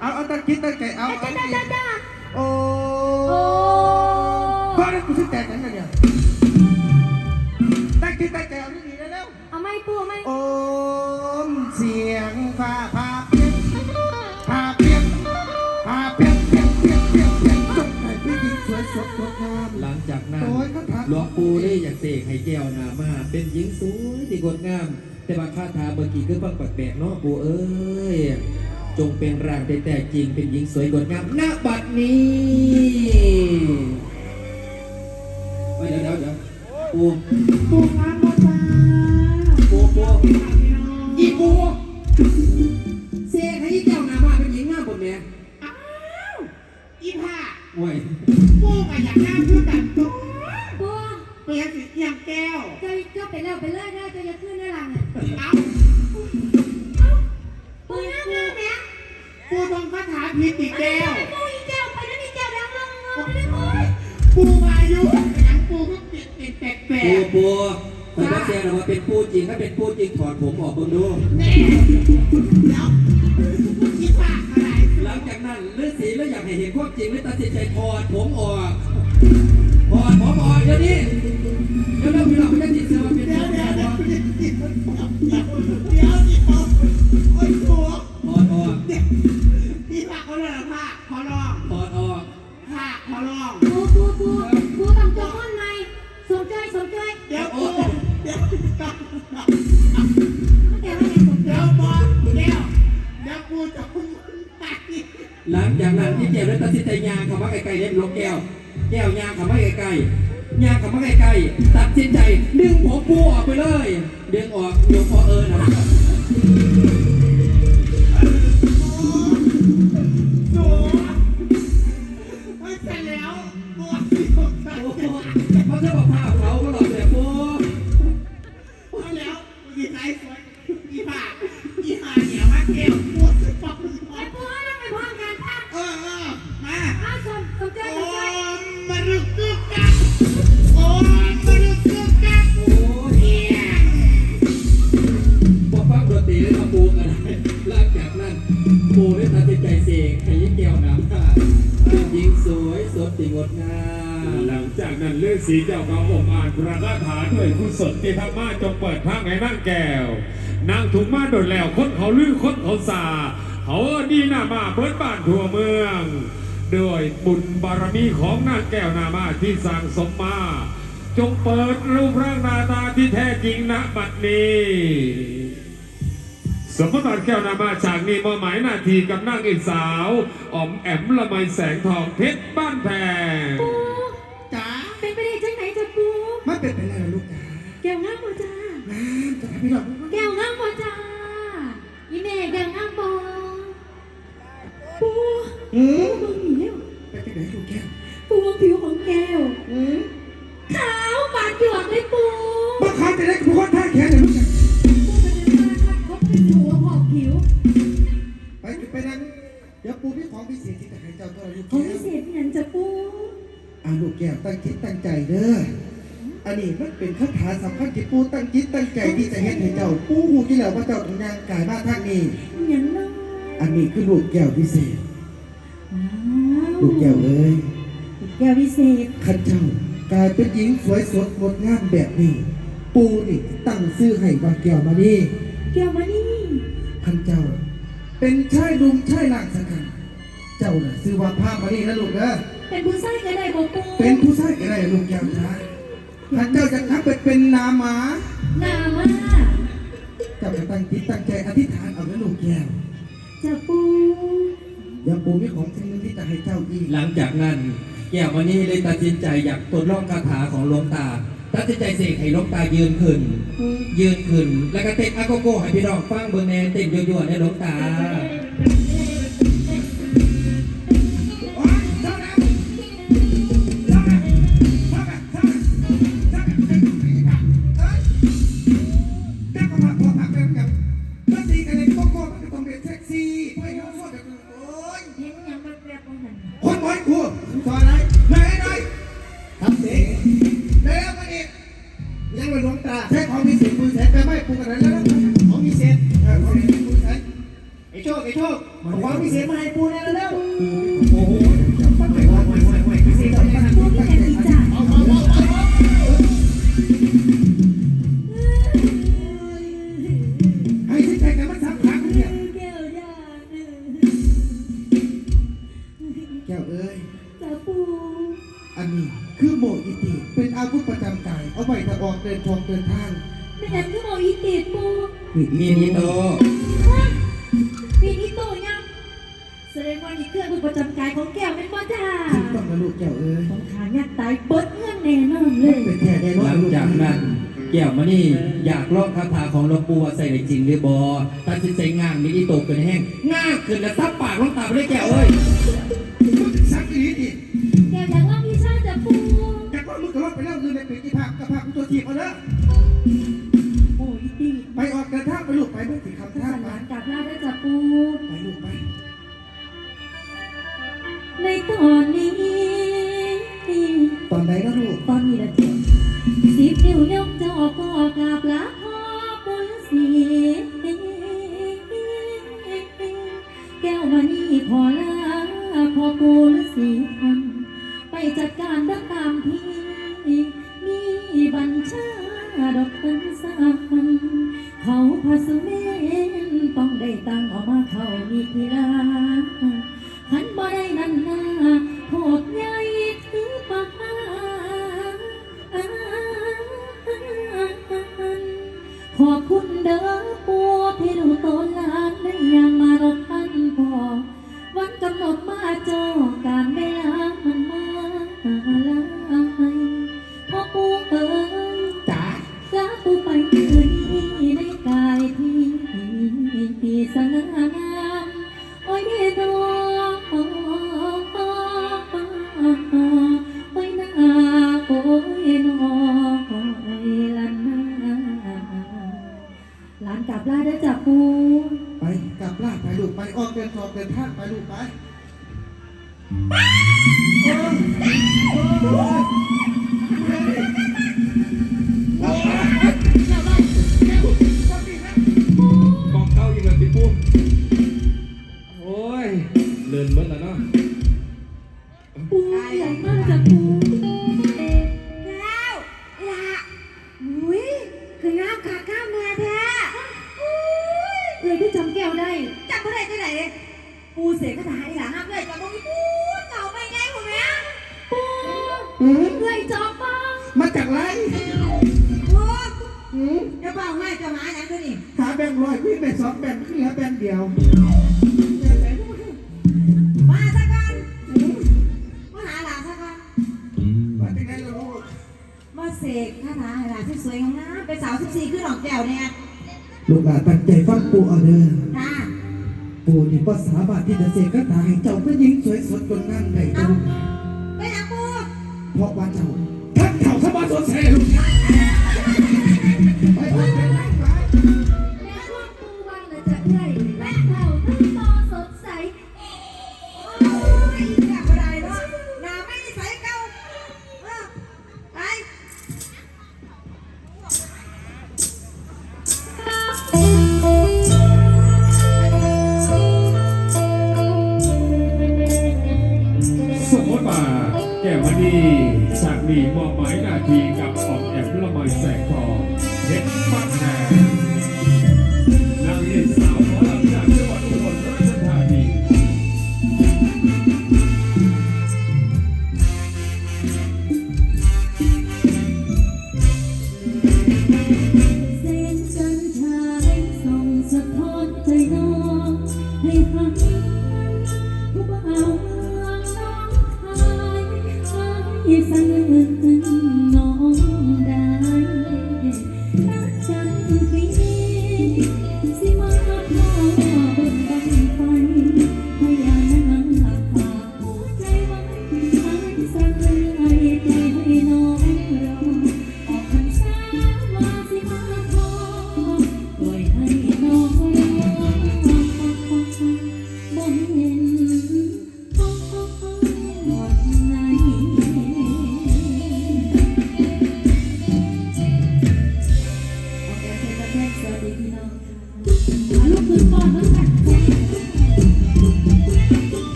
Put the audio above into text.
เอาเอาตั้งคิดตั้งใจเอาจ้าเอาจ้าจ้าจ้าโอ้โอ้พ่อนั่นกูสิแตกกันเนี่ยตั้งคิดตั้งใจเอาดีๆแล้วเอาไม่ปูไม่โอ้มเสียงฟ้าพาเปียกพาเปียกพาเปียกเปียกเปียกเปียกเปียกจงให้ผู้หญิงสวยสดงดงามหลังจากนั้นโอ้ยเขาถามหลวงปู่ได้อยากเสกให้แก้วนามาเป็นหญิงสวยที่งดงาม แต่บางคาถาเมื่อกี้คือฟังแปลกๆเนาะปู่เอ้ย จงเป็นร่างแต่แต่จริงเป็นหญิงสวยงดงามณบัดนี้เดี๋ยวเดี๋ยวเดี๋ยวปูปูงามบ่จ้าปูปูอีปู่เสกให้แก้วนามาเป็นหญิงงามบนแม่อ้าวอีผ้าโอ้ยปูก็อยากงามคือกันตัวปูเปลี่ยนสีเอียงแก้วเจ้าเจ้าไปแล้วไปเลยนะเจ้าอย่าขึ้นได้หลัง คาถาพิษอีกแก้วปูอีแก้วไปแล้วนี่แก้วดังลงงงไม่ได้ปูปูอายุหนังปูก็ปิดปิดแปลกแปลปู่กปู่แต่ว่าแกนะว่าเป็นปู่จริงถ้าเป็นปู่จริงถอดผมออกเบิ่งดูแน่เดี๋ยวอีผ้าอะไรหลังจากนั้นฤาษีแล้วอยากให้เห็นความจริงเลยตัดสินใจถอดผมออกถอดผมออกเดี๋ยวนี้เดี๋ยวเราพี่เราไม่ได้ติดเชื้อมาเป็นเดี๋เดี๋ยยววเดี๋เดี๋ยยววเดี๋เดี๋ยยววเดี๋ยวเดี๋ยว หลังจากนั้นพี่แก้วเลยตัดสินใจยางคำว่าไกลๆเล่นลบแก้ว แก้วยางคำว่าไกลๆยางคำว่าไกลๆตัดสินใจดึงผมปูออกไปเลยดึงออกยกพอเอิญนะ เป็นหญิงสวยสดติงดงามหลังจากนั้นฤาษีเจ้าก็อมอ่านพระคาถาด้วยกุศลที่ธรรมะจงเปิดทางให้นั่งแก้วนางถุงมาโดดแล้วคนเขาลือคนเขาสาเขาเอิ้นดีหน้ามาเบิดบ้านทั่วเมืองด้วยบุญบารมีของนางแก้วนามาที่สั่งสมมา จงเปิดรูปร่างหน้าตาที่แท้จริงณบัดนี้ สมมติแก้วนามาฉากนี้มอบหมายหน้าที่กับนางเอกสาวอ๋อมแอมละไมแสงทองเพชรบ้านแพงปูจ๋าเป็นไปได้จังไหนจ้ะปูไม่เป็นไปแล้วลูกจ๋าแก้วงามบ่จ้าน้ำจะทำให้เราแก้วงามบ่จ้าอีแม่แก้วงามบ่ปูอืมปูเบิ่งนี่แล้วไปที่ไหนลูกแก้ว แก้วตั้งจิตตั้งใจเด้ออันนี้มันเป็นคาถาสำคัญที่ปูตั้งจิตตั้งใจที่จะเฮ็ดให้เจ้าปูหูที่แล้วว่าเจ้าต้องย่างกายมาทางนี้ อย่างน้อยอันนี้คือลูกแก้วพิเศษว้าวลูกแก้วเอ้ยลูกแก้วพิเศษข้าเจ้ากลายเป็นหญิงสวยสดงดงามแบบนี้ ปูนี่ตั้งชื่อให้ว่าแก้วมานี่ แก้วมานี่ข้าเจ้า เป็นชายหนุ่มชายหลังสักกันเจ้าน่ะชื่อว่าพามานี่นะลูกนะ เป็นผู้ชายก็ได้บ่ปูเป็นผู้ชายก็ได้ลูกแก้วนะข้าเจ้าจะทักไปเป็นนาหมาหน้ามาเจ้าจะตั้งจิตตั้งใจอธิษฐานเอานะลูกแก้วจะปูเดี๋ยวปูมีของสิ่งหนึงที่จะให้เจ้าอีกหลังจากนั้น แก้ววันนี้เลยตัดสินใจอยากทดลองคาถาของหลวงตา ตัดสินใจเสกให้หลวงตายืนขึ้น ยืนขึ้น แล้วก็เต้นอาโกโก้ให้พี่น้องฟังเบอร์แนนเต้นยั่วๆในหลวงตา มีนิโตฮะปีนี้โตยังแสดงว่านี่เครื่องมือประจำกายของแก้วเป็นบ่จ้าถูกต้องนะลูกแก้วเอ้ยของขายักตายเบิดเงื่อนแน่นอนเลยเป็นแท้แน่นอหนลังลูกจากนั้น แก้วมานี่อยากลองคาถาของหลวงปู่ว่าใส่ได้จริงหรือบอตัดสินใจง่างมีนิโตเกินแห้งง่างขึ้นแล้วซับปากลงตาไปเลยแก้วเอ้ยสักอีดิแก้วอยากลองวิชาจ้าปูแต่ก็มึงก็ลบไปแล้วคือในปีที่พักกับพักตัวทีบเอาเด้อโตอนนี้ตอนไหนนะลูกตอนนี้ละเจ้าสิบนิ้วยกจอพ่อกราบลาพ่อปุณสีแก้วมานี่พอลาพ่อปูฤาษีทันไปจัดการดังตามที่มีบัญชาดอกเป็นสามเขาพาสุเมนต้องได้ตังออกมาเขามีกีฬา ขันบ่ได้นั่นนาโหดใหญ่ถือปากมาขอบคุณเด้อปู่ที่ดูต้นลานได้ยังมารบพันพอวันกำหนดมาจอ ดินทองเดินทางไปลูกไป สองแบงค์ขึ้นแล้วแบงค์เดียวมาสักกันมาหาหลานสักกันว่าเป็นไงล่ะลูกมาเสกคาถาให้หลานที่สวยงามเป็นสาวสิบสี่ขึ้นหลอกแก้วเนี่ยลูกหลานตั้งใจฟังปู่เอาเด้อจ้าปู่นี่ก็สามารถที่จะเสกคาถาให้เจ้าเป็นหญิงสวยสดงดงามได้เด้อไปหาปูเพราะว่าเจ้าท่านเข่าสมาสดใสลูก สมมติว่าแก้วมณีจากนีมอบหมายหน้าที่กับออกแอบละไมแสงทองเพชรบ้านแพงนางเอกสาวหมอลำจากจังหวัดอุบลราชธานีเส้นจันทายส่องสะท้อนใจน้องให้หัน ให้